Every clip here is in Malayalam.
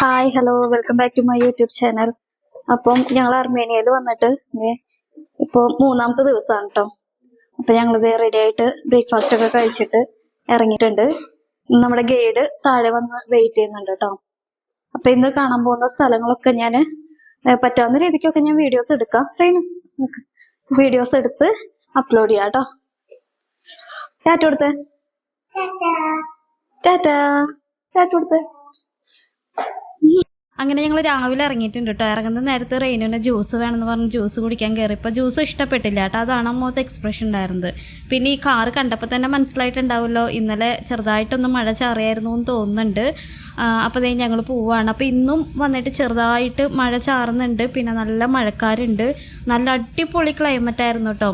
Hi hello welcome back to my YouTube channel അപ്പം ഞങ്ങൾ അർമേനിയയിൽ വന്നിട്ട് ഇപ്പോൾ ഇപ്പൊ മൂന്നാമത്തെ ദിവസമാണ് കേട്ടോ അപ്പം ഞങ്ങൾ ഇത് റെഡി ആയിട്ട് ബ്രേക്ക്ഫാസ്റ്റ് ഒക്കെ കഴിച്ചിട്ട് ഇറങ്ങിയിട്ടുണ്ട്. നമ്മുടെ ഗൈഡ് താഴെ വന്ന് വെയിറ്റ് ചെയ്യുന്നുണ്ട് കേട്ടോ അപ്പം ഇന്ന് കാണാൻ പോകുന്ന സ്ഥലങ്ങളൊക്കെ ഞാൻ പറ്റാവുന്ന രീതിക്കൊക്കെ ഞാൻ വീഡിയോസ് എടുക്കാം. വീഡിയോസ് എടുത്ത് അപ്ലോഡ് ചെയ്യാം കേട്ടോ ടാറ്റ കൊടുത്തേ. ടാറ്റ ടാറ്റ കൊടുത്തേ. അങ്ങനെ ഞങ്ങൾ രാവിലെ ഇറങ്ങിയിട്ടുണ്ട് കേട്ടോ ഇറങ്ങുന്ന നേരത്ത് റെയിനുവിന് ജ്യൂസ് വേണമെന്ന് പറഞ്ഞ് ജ്യൂസ് കുടിക്കാൻ കയറി ഇപ്പോൾ ജ്യൂസ് ഇഷ്ടപ്പെട്ടില്ല കേട്ടോ അതാണ് അമ്മത്തെ എക്സ്പ്രഷൻ ഉണ്ടായിരുന്നത്. പിന്നെ ഈ കാറ് കണ്ടപ്പോൾ തന്നെ മനസ്സിലായിട്ടുണ്ടാവുമല്ലോ ഇന്നലെ ചെറുതായിട്ടൊന്ന് മഴ ചാറിയായിരുന്നു എന്ന് തോന്നുന്നുണ്ട്. അപ്പോൾ ദേ ഞങ്ങൾ പോവുകയാണ് അപ്പോൾ ഇന്നും വന്നിട്ട് ചെറുതായിട്ട് മഴ ചാറുന്നുണ്ട്. പിന്നെ നല്ല മഴക്കാരുണ്ട്. നല്ല അടിപൊളി ക്ലൈമറ്റ് ആയിരുന്നു കേട്ടോ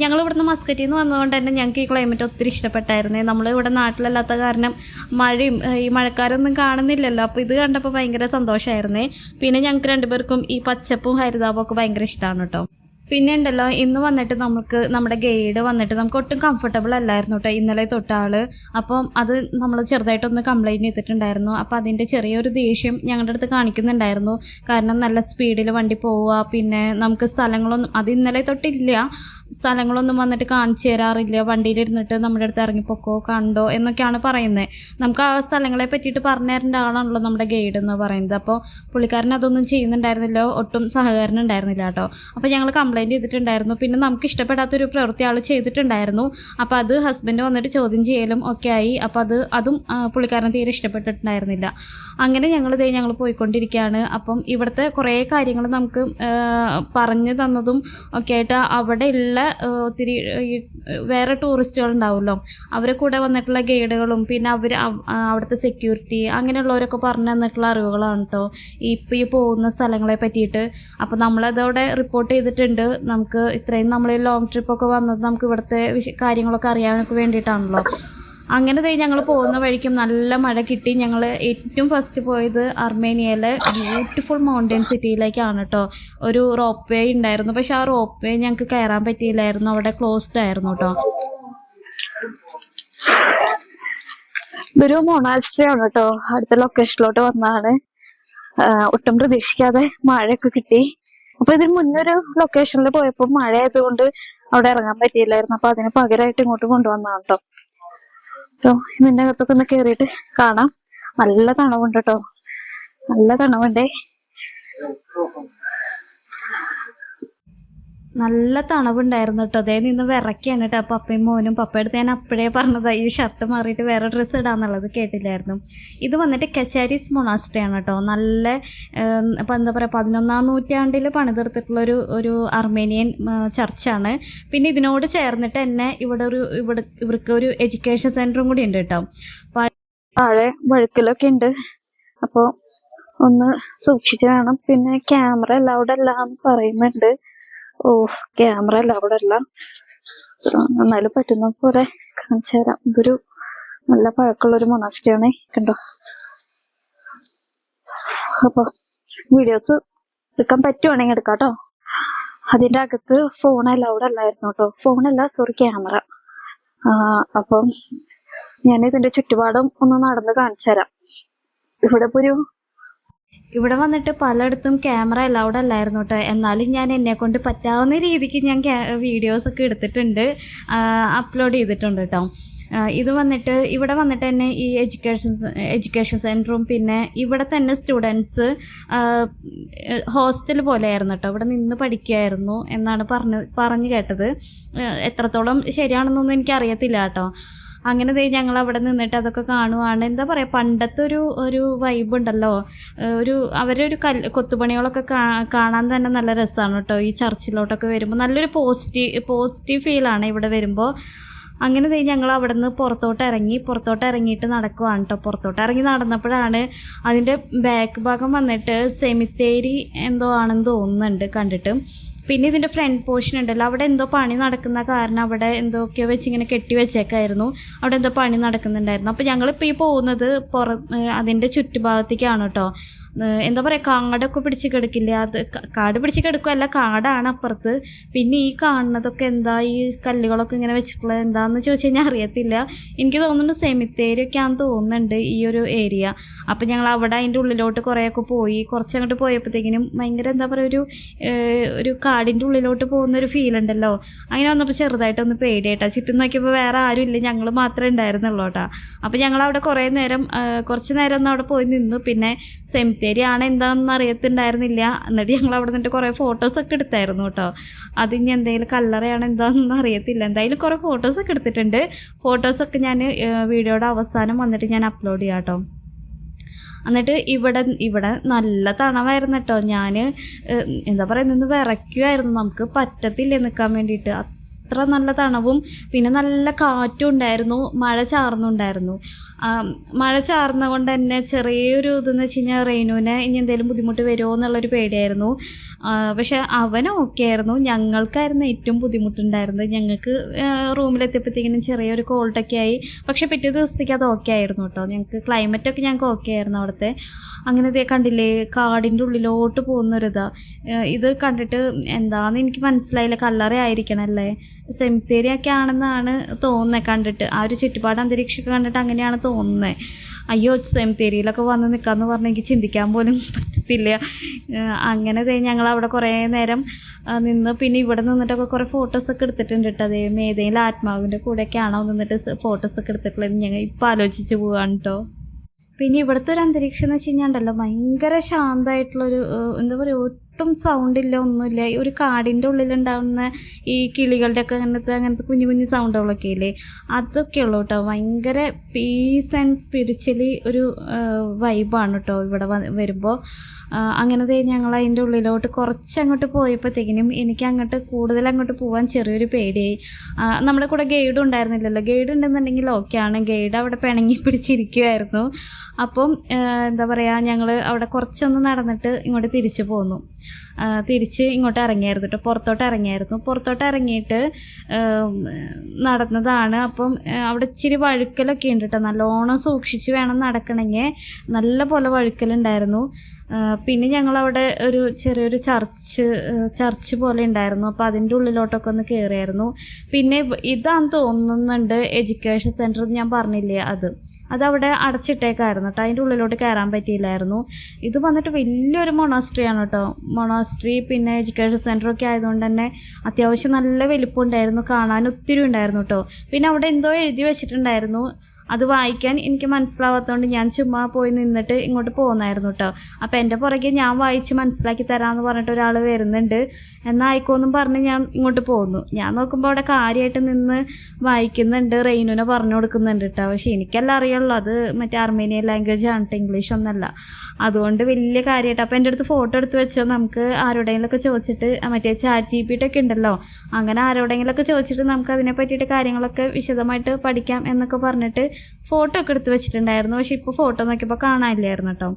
ഞങ്ങൾ ഇവിടുന്ന് മസ്കറ്റിൽ നിന്ന് വന്നതുകൊണ്ട് തന്നെ ഞങ്ങൾക്ക് ഈ ക്ലൈമറ്റ് ഒത്തിരി ഇഷ്ടപ്പെട്ടായിരുന്നേ. നമ്മൾ ഇവിടെ നാട്ടിലല്ലാത്ത കാരണം മഴയും ഈ മഴക്കാരൊന്നും കാണുന്നില്ലല്ലോ. അപ്പോൾ ഇത് കണ്ടപ്പോൾ ഭയങ്കര സന്തോഷമായിരുന്നേ പിന്നെ ഞങ്ങൾക്ക് രണ്ടുപേർക്കും ഈ പച്ചപ്പും ഹരിതാപവും ഒക്കെ ഭയങ്കര ഇഷ്ടമാണ് കേട്ടോ പിന്നെ ഉണ്ടല്ലോ ഇന്ന് വന്നിട്ട് നമുക്ക് നമ്മുടെ ഗൈഡ് വന്നിട്ട് നമുക്ക് ഒട്ടും കംഫർട്ടബിൾ അല്ലായിരുന്നു കേട്ടോ ഇന്നലെ തൊട്ട ആൾ അപ്പം അത് നമ്മൾ ചെറുതായിട്ടൊന്ന് കംപ്ലൈന്റ് ചെയ്തിട്ടുണ്ടായിരുന്നു. അപ്പം അതിന്റെ ചെറിയൊരു ദേഷ്യം ഞങ്ങളുടെ അടുത്ത് കാണിക്കുന്നുണ്ടായിരുന്നു. കാരണം നല്ല സ്പീഡിൽ വണ്ടി പോവുക പിന്നെ നമുക്ക് സ്ഥലങ്ങളൊന്നും അത് ഇന്നലെ തൊട്ടില്ല. സ്ഥലങ്ങളൊന്നും വന്നിട്ട് കാണിച്ചു തരാറില്ല. വണ്ടിയിലിരുന്നിട്ട് നമ്മുടെ അടുത്ത് ഇറങ്ങിപ്പോക്കോ കണ്ടോ എന്നൊക്കെയാണ് പറയുന്നത് നമുക്ക് ആ സ്ഥലങ്ങളെ പറ്റിയിട്ട് പറഞ്ഞു തരേണ്ട ആളാണല്ലോ നമ്മുടെ ഗൈഡ് എന്ന് പറയുന്നത്. അപ്പോൾ പുള്ളിക്കാരൻ അതൊന്നും ചെയ്യുന്നുണ്ടായിരുന്നില്ല. ഒട്ടും സഹകരണം ഉണ്ടായിരുന്നില്ല കേട്ടോ. അപ്പോൾ ഞങ്ങൾ കംപ്ലൈന്റ് ചെയ്തിട്ടുണ്ടായിരുന്നു. പിന്നെ നമുക്ക് ഇഷ്ടപ്പെടാത്തൊരു പ്രവൃത്തി ആൾ ചെയ്തിട്ടുണ്ടായിരുന്നു. അപ്പോൾ അത് ഹസ്ബൻഡ് വന്നിട്ട് ചോദ്യം ചെയ്യലും ഒക്കെ ആയി. അപ്പോൾ അത് അതും പുള്ളിക്കാരൻ തീരെ ഇഷ്ടപ്പെട്ടിട്ടുണ്ടായിരുന്നില്ല. അങ്ങനെ ഞങ്ങൾ ഇതേ ഞങ്ങൾ പോയിക്കൊണ്ടിരിക്കുകയാണ് അപ്പം ഇവിടുത്തെ കുറേ കാര്യങ്ങൾ നമുക്ക് പറഞ്ഞു തന്നതും ഒക്കെ ആയിട്ട് അവിടെ ഉള്ള ഒത്തിരി വേറെ ടൂറിസ്റ്റുകൾ ഉണ്ടാവുമല്ലോ. അവരെ കൂടെ വന്നിട്ടുള്ള ഗൈഡുകളും പിന്നെ അവർ അവിടുത്തെ സെക്യൂരിറ്റി അങ്ങനെയുള്ളവരൊക്കെ പറഞ്ഞു തന്നിട്ടുള്ള അറിവുകളാണ് കേട്ടോ ഇപ്പം ഈ പോകുന്ന സ്ഥലങ്ങളെ പറ്റിയിട്ട്. അപ്പോൾ നമ്മളതവിടെ റിപ്പോർട്ട് ചെയ്തിട്ടുണ്ട്. നമുക്ക് ഇത്രയും നമ്മൾ ലോങ് ട്രിപ്പൊക്കെ വന്നത് നമുക്ക് ഇവിടുത്തെ കാര്യങ്ങളൊക്കെ അറിയാനൊക്കെ വേണ്ടിയിട്ടാണല്ലോ. അങ്ങനെ തന്നെ ഞങ്ങൾ പോകുന്ന വഴിക്കും നല്ല മഴ കിട്ടി. ഞങ്ങൾ ഏറ്റവും ഫസ്റ്റ് പോയത് അർമേനിയയിലെ ബ്യൂട്ടിഫുൾ മൗണ്ടൻ സിറ്റിയിലേക്കാണ് കേട്ടോ ഒരു റോപ്പ് വേ ഉണ്ടായിരുന്നു. പക്ഷെ ആ റോപ്പ് വേ ഞങ്ങൾക്ക് കയറാൻ പറ്റിയില്ലായിരുന്നു. അവിടെ ക്ലോസ്ഡ് ആയിരുന്നു കേട്ടോ ഇതൊരു മൊണാസ്ട്രിയാണ് കേട്ടോ അടുത്ത ലൊക്കേഷനിലോട്ട് വന്നാണ് ഒട്ടും പ്രതീക്ഷിക്കാതെ മഴയൊക്കെ കിട്ടി. അപ്പൊ ഇതിന് മുന്നൊരു ലൊക്കേഷനിൽ പോയപ്പോ മഴ ആയതുകൊണ്ട് അവിടെ ഇറങ്ങാൻ പറ്റിയില്ലായിരുന്നു. അപ്പൊ അതിന് പകരമായിട്ട് ഇങ്ങോട്ട് കൊണ്ടുവന്നാണ് കേട്ടോ അപ്പൊ ഇതിന്റെ അകത്തൊക്കെ ഒന്ന് കേറിയിട്ട് കാണാം. നല്ല തണവുണ്ട് കേട്ടോ. നല്ല തണവുണ്ടേ. നല്ല തണവുണ്ടായിരുന്നു കേട്ടോ. അതേ നിന്ന് വിറയ്ക്കാണ് കേട്ടോ പപ്പയും മോനും. പപ്പയുടെ ഞാൻ അപ്പോഴേ പറഞ്ഞതാ ഈ ഷർട്ട് മാറിയിട്ട് വേറെ ഡ്രസ്സ് ഇടാന്നുള്ളത് കേട്ടില്ലായിരുന്നു. ഇത് വന്നിട്ട് കെച്ചാരിസ് മൊണാസ്ട്രി ആണ് കേട്ടോ. നല്ല ഇപ്പം എന്താ പറയുക പതിനൊന്നാം നൂറ്റാണ്ടിൽ പണിതെടുത്തിട്ടുള്ളൊരു ഒരു അർമേനിയൻ ചർച്ചാണ്. പിന്നെ ഇതിനോട് ചേർന്നിട്ട് തന്നെ ഇവിടെ ഒരു ഇവിടെ ഇവർക്ക് ഒരു എഡ്യൂക്കേഷൻ സെന്ററും കൂടി ഉണ്ട് കേട്ടോ. പഴയ വഴുക്കലൊക്കെ ഉണ്ട്. അപ്പോൾ ഒന്ന് സൂക്ഷിച്ച് വേണം. പിന്നെ ക്യാമറ അലൗഡ് അല്ല എന്ന് പറയുന്നുണ്ട്. ഓ ക്യാമറ അല്ല അവിടെ അല്ല. എന്നാലും പറ്റുന്ന പോലെ കാണിച്ചു തരാം. ഇതൊരു നല്ല പഴക്കമുള്ള ഒരു മൊണാസ്റ്റിയാണ് കണ്ടോ? അപ്പൊ വീഡിയോസ് എടുക്കാൻ പറ്റുവാണെങ്കിൽ എടുക്കാം കേട്ടോ അതിന്റെ അകത്ത് ഫോൺ അലൗഡ് അല്ലായിരുന്നു കേട്ടോ. ഫോണല്ല സോറി ക്യാമറ അപ്പം ഞാൻ ഇതിന്റെ ചുറ്റുപാടും ഒന്ന് നടന്ന് കാണിച്ചു തരാം. ഇവിടെ ഇപ്പൊ ഒരു ഇവിടെ വന്നിട്ട് പലയിടത്തും ക്യാമറ അലൗഡ് അല്ലായിരുന്നു കേട്ടോ എന്നാലും ഞാൻ എന്നെ കൊണ്ട് പറ്റാവുന്ന രീതിക്ക് ഞാൻ വീഡിയോസ് ഒക്കെ എടുത്തിട്ടുണ്ട്. അപ്ലോഡ് ചെയ്തിട്ടുണ്ട് കേട്ടോ ഇത് വന്നിട്ട് ഇവിടെ വന്നിട്ട് തന്നെ ഈ എഡ്യൂക്കേഷൻ എഡ്യൂക്കേഷൻ സെന്ററും പിന്നെ ഇവിടെ തന്നെ സ്റ്റുഡൻസ് ഹോസ്റ്റൽ പോലെയായിരുന്നു കേട്ടോ ഇവിടെ നിന്ന് പഠിക്കുമായിരുന്നു എന്നാണ് പറഞ്ഞ് പറഞ്ഞു കേട്ടത്. എത്രത്തോളം ശരിയാണെന്നൊന്നും എനിക്കറിയത്തില്ല കേട്ടോ അങ്ങനെ ദേ ഞങ്ങൾ അവിടെ നിന്നിട്ട് അതൊക്കെ കാണുവാണ്. എന്താ പറയുക പണ്ടത്തെ ഒരു ഒരു വൈബ് ഉണ്ടല്ലോ ഒരു അവരുടെ ഒരു കൊത്തുപണികളൊക്കെ കാണാൻ തന്നെ നല്ല രസമാണ് കേട്ടോ. ഈ ചർച്ചിലോട്ടൊക്കെ വരുമ്പോൾ നല്ലൊരു പോസിറ്റീവ് പോസിറ്റീവ് ഫീലാണ് ഇവിടെ വരുമ്പോൾ അങ്ങനെ തേ ഞങ്ങൾ അവിടെ നിന്ന് പുറത്തോട്ട് ഇറങ്ങി പുറത്തോട്ട് ഇറങ്ങിയിട്ട് നടക്കുവാണ് കേട്ടോ. പുറത്തോട്ട് ഇറങ്ങി നടന്നപ്പോഴാണ് അതിന്റെ ബാക്ക് ഭാഗം വന്നിട്ട് സെമിത്തേരി എന്തോ ആണെന്ന് തോന്നുന്നുണ്ട് കണ്ടിട്ട്. പിന്നെ ഇതിന്റെ ഫ്രണ്ട് പോർഷൻ ഉണ്ടല്ലോ. അവിടെ എന്തോ പണി നടക്കുന്ന കാരണം അവിടെ എന്തൊക്കെയോ വെച്ച് ഇങ്ങനെ കെട്ടി വെച്ചേക്കായിരുന്നു. അവിടെ എന്തോ പണി നടക്കുന്നുണ്ടായിരുന്നു. അപ്പോൾ ഞങ്ങളിപ്പോൾ ഈ പോകുന്നത് പുറ അതിന്റെ ചുറ്റുഭാഗത്തേക്കാണ് കേട്ടോ. എന്താ പറയുക കാടൊക്കെ പിടിച്ച് കിടക്കില്ല? അത് കാട് പിടിച്ച് കിടക്കുമല്ല കാടാണ് അപ്പുറത്ത്. പിന്നെ ഈ കാണുന്നതൊക്കെ എന്താ? ഈ കല്ലുകളൊക്കെ ഇങ്ങനെ വെച്ചിട്ടുള്ളത് എന്താണെന്ന് ചോദിച്ചു കഴിഞ്ഞാൽ അറിയത്തില്ല. എനിക്ക് തോന്നുന്നു സെമിത്തേരി ഒക്കെ ആണെന്ന് തോന്നുന്നുണ്ട് ഈ ഒരു ഏരിയ അപ്പം ഞങ്ങൾ അവിടെ അതിന്റെ ഉള്ളിലോട്ട് കുറേയൊക്കെ പോയി. കുറച്ച് അങ്ങോട്ട് പോയപ്പോഴത്തേക്കിനും ഭയങ്കര എന്താ പറയുക ഒരു ഒരു കാടിന്റെ ഉള്ളിലോട്ട് പോകുന്ന ഒരു ഫീൽ ഉണ്ടല്ലോ. അങ്ങനെ വന്നപ്പോൾ ചെറുതായിട്ടൊന്ന് പേടിയായിട്ടാ. ചുറ്റും നോക്കിയപ്പോൾ വേറെ ആരും ഇല്ല. ഞങ്ങൾ മാത്രമേ ഉണ്ടായിരുന്നുള്ളൂ കേട്ടോ. അപ്പോൾ ഞങ്ങൾ അവിടെ കുറേ നേരം കുറച്ച് നേരം ഒന്ന് അവിടെ പോയി നിന്നു. പിന്നെ സെമിത്തേരി ആണ് എന്താണെന്ന് അറിയത്തുണ്ടായിരുന്നില്ല. എന്നിട്ട് ഞങ്ങൾ അവിടെ നിന്നിട്ട് കുറേ ഫോട്ടോസൊക്കെ എടുത്തായിരുന്നു കേട്ടോ. അത് ഇനി എന്തെങ്കിലും കല്ലറയാണ് എന്താണെന്ന് അറിയത്തില്ല. എന്തായാലും കുറേ ഫോട്ടോസൊക്കെ എടുത്തിട്ടുണ്ട്. ഫോട്ടോസൊക്കെ ഞാൻ വീഡിയോയുടെ അവസാനം വന്നിട്ട് ഞാൻ അപ്ലോഡ് ചെയ്യാം കേട്ടോ. എന്നിട്ട് ഇവിടെ ഇവിടെ നല്ല തണവായിരുന്നു കേട്ടോ. ഞാൻ എന്താ പറയുക നിന്ന് വിറയ്ക്കുമായിരുന്നു നമുക്ക് പറ്റത്തില്ല നിൽക്കാൻ വേണ്ടിയിട്ട്? അത്ര നല്ല തണവും പിന്നെ നല്ല കാറ്റും ഉണ്ടായിരുന്നു മഴ ചാർന്നുണ്ടായിരുന്നു. മഴ ചാർന്ന കൊണ്ട് തന്നെ ചെറിയൊരു ഇതെന്ന് വെച്ച് കഴിഞ്ഞാൽ റെയിനുവിനെ ഇനി എന്തെങ്കിലും ബുദ്ധിമുട്ട് വരുമോ എന്നുള്ളൊരു പേടിയായിരുന്നു. പക്ഷെ അവൻ ഓക്കെ ആയിരുന്നു. ഞങ്ങൾക്കായിരുന്നു ഏറ്റവും ബുദ്ധിമുട്ടുണ്ടായിരുന്നത്. ഞങ്ങൾക്ക് റൂമിലെത്തിയപ്പോഴത്തേക്കിനും ചെറിയൊരു കോൾഡൊക്കെ ആയി. പക്ഷെ പിറ്റേ ദിവസത്തേക്ക് അത് ഓക്കെ ആയിരുന്നു കേട്ടോ. ഞങ്ങൾക്ക് ക്ലൈമറ്റൊക്കെ ഞങ്ങൾക്ക് ഓക്കെ ആയിരുന്നു അവിടുത്തെ. അങ്ങനെ കണ്ടില്ലേ കാടിന്റെ ഉള്ളിലോട്ട് പോകുന്നൊരിതാ. ഇത് കണ്ടിട്ട് എന്താണെന്ന് എനിക്ക് മനസ്സിലായില്ല. കല്ലറ ആയിരിക്കണല്ലേ? സെമിത്തേരി ഒക്കെ ആണെന്നാണ് തോന്നുന്നത് കണ്ടിട്ട്. ആ ഒരു ചുറ്റുപാട് അന്തരീക്ഷമൊക്കെ കണ്ടിട്ട് അങ്ങനെയാണ് തോന്നുന്നത് അയ്യോ സെമിത്തേരിയിലൊക്കെ വന്ന് നിൽക്കാമെന്ന് പറഞ്ഞാൽ എനിക്ക് ചിന്തിക്കാൻ പോലും പറ്റത്തില്ല. അങ്ങനെ ഞങ്ങൾ അവിടെ കുറേ നേരം നിന്ന് പിന്നെ ഇവിടെ നിന്നിട്ടൊക്കെ കുറേ ഫോട്ടോസൊക്കെ എടുത്തിട്ടുണ്ട് കേട്ടോ അതേ ഏതെങ്കിലും ആത്മാവിന്റെ കൂടെയൊക്കെയാണോ നിന്നിട്ട് ഫോട്ടോസൊക്കെ എടുത്തിട്ടുള്ളത് ഞങ്ങൾ ഇപ്പം ആലോചിച്ച് പോവാണ് കേട്ടോ പിന്നെ ഇവിടുത്തെ ഒരു അന്തരീക്ഷം എന്ന് വെച്ച് കഴിഞ്ഞാൽ ഉണ്ടല്ലോ ഭയങ്കര ശാന്തമായിട്ടുള്ളൊരു എന്താ പറയുക ഒട്ടും സൗണ്ട് ഇല്ല ഒന്നുമില്ല. ഒരു കാടിന്റെ ഉള്ളിലുണ്ടാവുന്ന ഈ കിളികളുടെ ഒക്കെ അങ്ങനത്തെ അങ്ങനത്തെ കുഞ്ഞു കുഞ്ഞു സൗണ്ടുകളൊക്കെ ഇല്ലേ അതൊക്കെ ഉള്ളൂ കേട്ടോ ഭയങ്കര പീസ് ആൻഡ് സ്പിരിച്വലി ഒരു വൈബാണ് കേട്ടോ ഇവിടെ വരുമ്പോൾ അങ്ങനെ ദേ ഞങ്ങൾ അതിന്റെ ഉള്ളിലോട്ട് കുറച്ച് അങ്ങോട്ട് പോയപ്പോഴത്തേക്കിനും എനിക്ക് അങ്ങോട്ട് കൂടുതൽ അങ്ങോട്ട് പോകാൻ ചെറിയൊരു പേടിയായി. നമ്മുടെ കൂടെ ഗൈഡ് ഉണ്ടായിരുന്നില്ലല്ലോ. ഗൈഡ് ഉണ്ടെന്നുണ്ടെങ്കിൽ ആണ്. ഗൈഡ് അവിടെ പിണങ്ങി പിടിച്ചിരിക്കുമായിരുന്നു അപ്പം എന്താ പറയുക ഞങ്ങൾ അവിടെ കുറച്ചൊന്ന് നടന്നിട്ട് ഇങ്ങോട്ട് തിരിച്ചു പോന്നു. തിരിച്ച് ഇങ്ങോട്ട് ഇറങ്ങിയായിരുന്നു കേട്ടോ പുറത്തോട്ട് ഇറങ്ങിയായിരുന്നു. പുറത്തോട്ട് ഇറങ്ങിയിട്ട് നടന്നതാണ്. അപ്പം അവിടെ ഇച്ചിരി വഴുക്കലൊക്കെ ഉണ്ട് കേട്ടോ നല്ലോണം സൂക്ഷിച്ച് വേണം നടക്കണമെങ്കിൽ നല്ല പോലെ വഴുക്കലുണ്ടായിരുന്നു. പിന്നെ ഞങ്ങളവിടെ ഒരു ചെറിയൊരു ചർച്ച് ചർച്ച് പോലെ ഉണ്ടായിരുന്നു. അപ്പോൾ അതിന്റെ ഉള്ളിലോട്ടൊക്കെ ഒന്ന് കയറിയായിരുന്നു പിന്നെ ഇതാന്ന് തോന്നുന്നുണ്ട് എഡ്യൂക്കേഷൻ സെന്റർ ഞാൻ പറഞ്ഞില്ലേ അത്. അതവിടെ അടച്ചിട്ടേക്കായിരുന്നു കേട്ടോ അതിന്റെ ഉള്ളിലോട്ട് കയറാൻ പറ്റിയില്ലായിരുന്നു. ഇത് വന്നിട്ട് വലിയൊരു മൊണാസ്ട്രിയാണ് കേട്ടോ മൊണാസ്ട്രി പിന്നെ എഡ്യൂക്കേഷൻ സെന്റർ ഒക്കെ ആയതുകൊണ്ട് തന്നെ അത്യാവശ്യം നല്ല വലിപ്പം ഉണ്ടായിരുന്നു കാണാൻ ഒത്തിരി ഉണ്ടായിരുന്നു കേട്ടോ പിന്നെ അവിടെ എന്തോ എഴുതി വെച്ചിട്ടുണ്ടായിരുന്നു. അത് വായിക്കാൻ എനിക്ക് മനസ്സിലാവാത്തതുകൊണ്ട് ഞാൻ ചുമ്മാ പോയി നിന്നിട്ട് ഇങ്ങോട്ട് പോകുന്നായിരുന്നു കേട്ടോ അപ്പോൾ എന്റെ പുറകെ ഞാൻ വായിച്ച് മനസ്സിലാക്കി തരാമെന്ന് പറഞ്ഞിട്ട് ഒരാൾ വരുന്നുണ്ട്. എന്നാൽ ആയിക്കോന്നും പറഞ്ഞ് ഞാൻ ഇങ്ങോട്ട് പോകുന്നു ഞാൻ നോക്കുമ്പോൾ അവിടെ കാര്യമായിട്ട് നിന്ന് വായിക്കുന്നുണ്ട് റെയിനുവിനെ പറഞ്ഞു കൊടുക്കുന്നുണ്ട് കേട്ടോ പക്ഷേ എനിക്കല്ല അറിയുള്ളൂ. അത് മറ്റേ അർമേനിയൻ ലാംഗ്വേജ് ആണ് കേട്ടോ ഇംഗ്ലീഷ് ഒന്നല്ല. അതുകൊണ്ട് വലിയ കാര്യമായിട്ട് അപ്പോൾ എന്റെ അടുത്ത് ഫോട്ടോ എടുത്ത് വെച്ചോ? നമുക്ക് ആരോടെങ്കിലൊക്കെ ചോദിച്ചിട്ട് മറ്റേ ചാറ്റ് ജി പി ഒക്കെ ഉണ്ടല്ലോ അങ്ങനെ ആരോടെങ്കിലൊക്കെ ചോദിച്ചിട്ട് നമുക്ക് അതിനെ പറ്റിയിട്ട് കാര്യങ്ങളൊക്കെ വിശദമായിട്ട് പഠിക്കാം എന്നൊക്കെ പറഞ്ഞിട്ട് ഫോട്ടോ ഒക്കെ എടുത്ത് വെച്ചിട്ടുണ്ടായിരുന്നു. പക്ഷെ ഇപ്പോൾ ഫോട്ടോ നോക്കിയപ്പോൾ കാണാനില്ലായിരുന്നു കേട്ടോ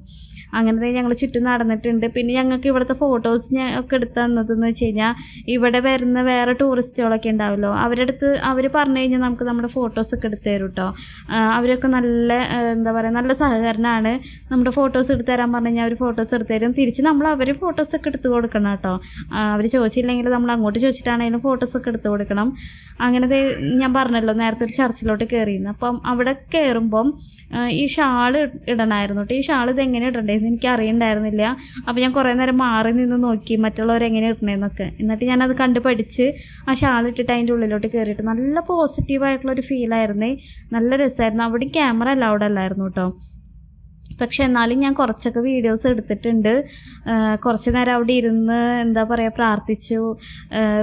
അങ്ങനെ ഞങ്ങൾ ചുറ്റും നടന്നിട്ടുണ്ട്. പിന്നെ ഞങ്ങൾക്ക് ഇവിടുത്തെ ഫോട്ടോസ് ഞാൻ ഒക്കെ എടുത്ത് തന്നതെന്ന് വെച്ച് കഴിഞ്ഞാൽ ഇവിടെ വരുന്ന വേറെ ടൂറിസ്റ്റുകളൊക്കെ ഉണ്ടാവുമല്ലോ അവരുടെ അടുത്ത് അവർ പറഞ്ഞു കഴിഞ്ഞാൽ നമുക്ക് നമ്മുടെ ഫോട്ടോസ് ഒക്കെ എടുത്ത് തരും കേട്ടോ അവരൊക്കെ നല്ല എന്താ പറയുക നല്ല സഹകരണമാണ് നമ്മുടെ ഫോട്ടോസ് എടുത്ത് തരാൻ പറഞ്ഞു കഴിഞ്ഞാൽ അവർ ഫോട്ടോസ് എടുത്ത് തരും. തിരിച്ച് നമ്മൾ അവർ ഫോട്ടോസ് ഒക്കെ എടുത്ത് കൊടുക്കണം കേട്ടോ അവർ ചോദിച്ചില്ലെങ്കിൽ നമ്മൾ അങ്ങോട്ട് ചോദിച്ചിട്ടാണെങ്കിലും ഫോട്ടോസ് ഒക്കെ എടുത്ത് കൊടുക്കണം. അങ്ങനെ ദേ ഞാൻ പറഞ്ഞല്ലോ നേരത്തെ ഒരു ചർച്ചിലോട്ട് കയറിയിരുന്നു അപ്പം അവിടെ കയറുമ്പം ആ, ഈ ഷാൾ ഇടണമായിരുന്നു കേട്ടോ ഈ ഷാൾ ഇത് എങ്ങനെ ഇടണ്ടേന്ന് എനിക്ക് അറിയണ്ടായിരുന്നില്ല. അപ്പോൾ ഞാൻ കുറേ നേരം മാറി നിന്ന് നോക്കി മറ്റുള്ളവർ എങ്ങനെ ഇടണേന്നൊക്കെ. എന്നിട്ട് ഞാനത് കണ്ട് പഠിച്ച് ആ ഷാൾ ഇട്ടിട്ട് അതിന്റെ ഉള്ളിലോട്ട് കയറിയിട്ട് നല്ല പോസിറ്റീവായിട്ടുള്ളൊരു ഫീലായിരുന്നേ നല്ല രസമായിരുന്നു അവിടെ ക്യാമറ അലൗഡ് അല്ലായിരുന്നു കേട്ടോ പക്ഷെ എന്നാലും ഞാൻ കുറച്ചൊക്കെ വീഡിയോസ് എടുത്തിട്ടുണ്ട്. കുറച്ച് നേരം അവിടെ ഇരുന്ന് എന്താ പറയുക പ്രാർത്ഥിച്ചു.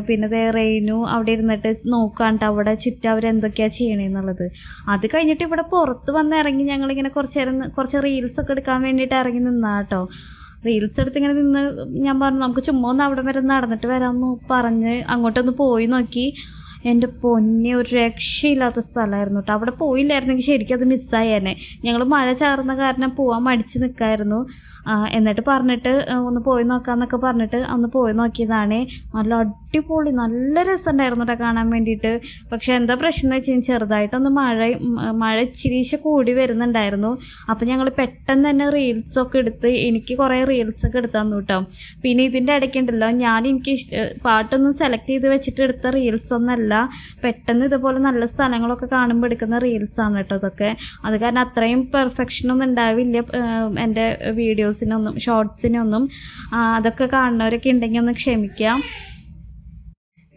പിന്നെ ദേ റെയിനു അവിടെ ഇരുന്നിട്ട് നോക്കാണ്ട് അവിടെ ചുറ്റും അവരെന്തൊക്കെയാണ് ചെയ്യണേന്നുള്ളത് അത് കഴിഞ്ഞിട്ട് ഇവിടെ പുറത്ത് വന്ന് ഇറങ്ങി ഞങ്ങളിങ്ങനെ കുറച്ച് നേരം കുറച്ച് റീൽസ് ഒക്കെ എടുക്കാൻ വേണ്ടിയിട്ട് ഇറങ്ങി നിന്നാ കേട്ടോ റീൽസ് എടുത്ത് ഇങ്ങനെ നിന്ന് ഞാൻ പറഞ്ഞു നമുക്ക് ചുമ്മാ ഒന്ന് അവിടെ വരെ നടന്നിട്ട് വരാമെന്ന് പറഞ്ഞ് അങ്ങോട്ടൊന്ന് പോയി നോക്കി. എന്റെ പൊന്നെ ഒരു രക്ഷയില്ലാത്ത സ്ഥലമായിരുന്നു കേട്ടോ അവിടെ പോയില്ലായിരുന്നെങ്കിൽ ശരിക്കും അത് മിസ്സായേനെ ഞങ്ങൾ മഴ ചാർന്ന കാരണം പോകാൻ മടിച്ച് നിൽക്കായിരുന്നു എന്നിട്ട് പറഞ്ഞിട്ട് ഒന്ന് പോയി നോക്കാന്നൊക്കെ പറഞ്ഞിട്ട് ഒന്ന് പോയി നോക്കിയതാണ്. നല്ല അടിപൊളി നല്ല രസമുണ്ടായിരുന്നു കേട്ടോ കാണാൻ വേണ്ടിയിട്ട്. പക്ഷെ എന്താ പ്രശ്നം എന്ന് വെച്ച് കഴിഞ്ഞാൽ ചെറുതായിട്ടൊന്ന് മഴ മഴ ഇച്ചിരീശ കൂടി വരുന്നുണ്ടായിരുന്നു. അപ്പം ഞങ്ങൾ പെട്ടെന്ന് തന്നെ റീൽസൊക്കെ എടുത്ത് എനിക്ക് കുറേ റീൽസൊക്കെ എടുത്തു തന്നു കേട്ടോ പിന്നെ ഇതിന്റെ ഇടയ്ക്കുണ്ടല്ലോ ഞാൻ എനിക്ക് പാട്ടൊന്നും സെലക്ട് ചെയ്ത് വെച്ചിട്ട് എടുത്ത റീൽസ് ഒന്നല്ല പെട്ടെന്ന് ഇതുപോലെ നല്ല സ്ഥലങ്ങളൊക്കെ കാണുമ്പോൾ എടുക്കുന്ന റീൽസാണ് കേട്ടോ ഇതൊക്കെ. അത് കാരണം അത്രയും പെർഫെക്ഷൻ ഒന്നും ഉണ്ടാവില്ല എന്റെ എന്റെ വീഡിയോസിനൊന്നും ഷോർട്സിനൊന്നും അതൊക്കെ കാണുന്നവരൊക്കെ ഉണ്ടെങ്കിൽ ഒന്ന് ക്ഷമിക്കാം.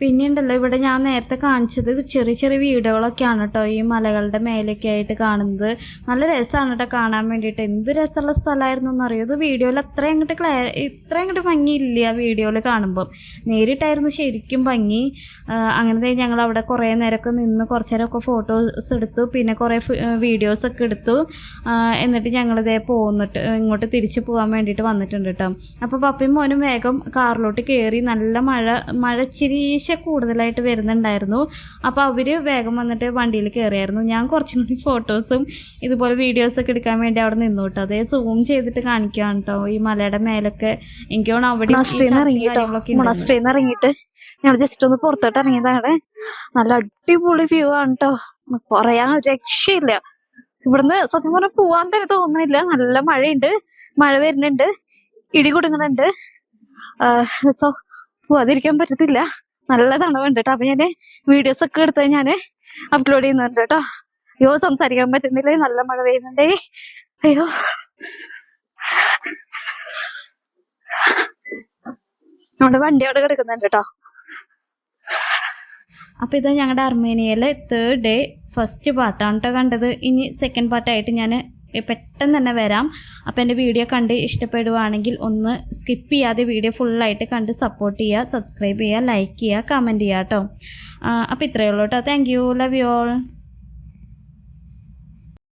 പിന്നെ ഉണ്ടല്ലോ ഇവിടെ ഞാൻ നേരത്തെ കാണിച്ചത് ചെറിയ ചെറിയ വീടുകളൊക്കെയാണ് കേട്ടോ ഈ മലകളുടെ മേലൊക്കെ ആയിട്ട് കാണുന്നത്. നല്ല രസമാണ് കേട്ടോ കാണാൻ വേണ്ടിയിട്ട്. എന്ത് രസമുള്ള സ്ഥലമായിരുന്നു എന്നറിയോ ഇത് വീഡിയോയിൽ അത്ര അങ്ങോട്ട് ക്ലിയർ ഇത്ര അങ്ങോട്ട് ഭംഗിയില്ല വീഡിയോയിൽ കാണുമ്പം. നേരിട്ടായിരുന്നു ശരിക്കും ഭംഗി. അങ്ങനെ ഞങ്ങൾ അവിടെ കുറേ നേരമൊക്കെ നിന്ന് കുറച്ച് നേരമൊക്കെ ഫോട്ടോസ് എടുത്തു പിന്നെ കുറേ വീഡിയോസൊക്കെ എടുത്തു. എന്നിട്ട് ഞങ്ങളിതേ പോന്നിട്ട് ഇങ്ങോട്ട് തിരിച്ച് പോകാൻ വേണ്ടിയിട്ട് വന്നിട്ടുണ്ട് കേട്ടോ അപ്പോൾ പപ്പയും മോനും വേഗം കാറിലോട്ട് കയറി. നല്ല മഴ മഴ ചിരീശ കൂടുതലായിട്ട് വരുന്നുണ്ടായിരുന്നു. അപ്പോൾ അവർ വേഗം വന്നിട്ട് വണ്ടിയിൽ കയറിയായിരുന്നു ഞാൻ കുറച്ചും കൂടി ഫോട്ടോസും ഇതുപോലെ വീഡിയോസൊക്കെ എടുക്കാൻ വേണ്ടി അവിടെ നിന്നു കേട്ടോ. അതേ സൂം ചെയ്തിട്ട് കാണിക്കുകയാണ് കേട്ടോ. ഈ മലയുടെ മേലൊക്കെ. എനിക്കോണം അവിടെ. മൊണാസ്ട്രീന്ന് ഇറങ്ങിയിട്ട്? ഞങ്ങൾ ജസ്റ്റ് ഒന്ന് പുറത്തോട്ട് ഇറങ്ങിയതാണ്. നല്ല അടിപൊളി വ്യൂ ആണ് കേട്ടോ. പറയാൻ രക്ഷയില്ല. ഇവിടുന്ന് സത്യം പറഞ്ഞാൽ പോവാൻ തന്നെ തോന്നുന്നില്ല. നല്ല മഴയുണ്ട്. മഴ വരുന്നുണ്ട്. ഇടി കൊടുങ്ങുന്നുണ്ട്. സോ പോവാതിരിക്കാൻ പറ്റത്തില്ല. നല്ല തണവുണ്ട് കേട്ടോ അപ്പൊ ഞാൻ വീഡിയോസ് ഒക്കെ എടുത്ത് ഞാൻ അപ്ലോഡ് ചെയ്യുന്നുണ്ട് കേട്ടോ അയ്യോ സംസാരിക്കാൻ പറ്റുന്നില്ലേ? നല്ല മഴ പെയ്യുന്നുണ്ടേ. അയ്യോ. നമ്മുടെ വണ്ടി അവിടെ കിടക്കുന്നുണ്ട് കേട്ടോ അപ്പൊ ഇത് ഞങ്ങളുടെ അർമേനിയയിലെ തേർഡ് ഡേ ഫസ്റ്റ് പാർട്ടാണ് കേട്ടോ കണ്ടത്. ഇനി സെക്കൻഡ് പാർട്ടായിട്ട് ഞാൻ പെട്ടെന്ന് തന്നെ വരാം. അപ്പോൾ എന്റെ വീഡിയോ കണ്ട് ഇഷ്ടപ്പെടുവാണെങ്കിൽ ഒന്ന് സ്കിപ്പ് ചെയ്യാതെ വീഡിയോ ഫുള്ളായിട്ട് കണ്ട് സപ്പോർട്ട് ചെയ്യുക സബ്സ്ക്രൈബ് ചെയ്യുക ലൈക്ക് ചെയ്യുക കമന്റ് ചെയ്യുക കേട്ടോ അപ്പോൾ ഇത്രയേ ഉള്ളൂ കേട്ടോ thank you love you all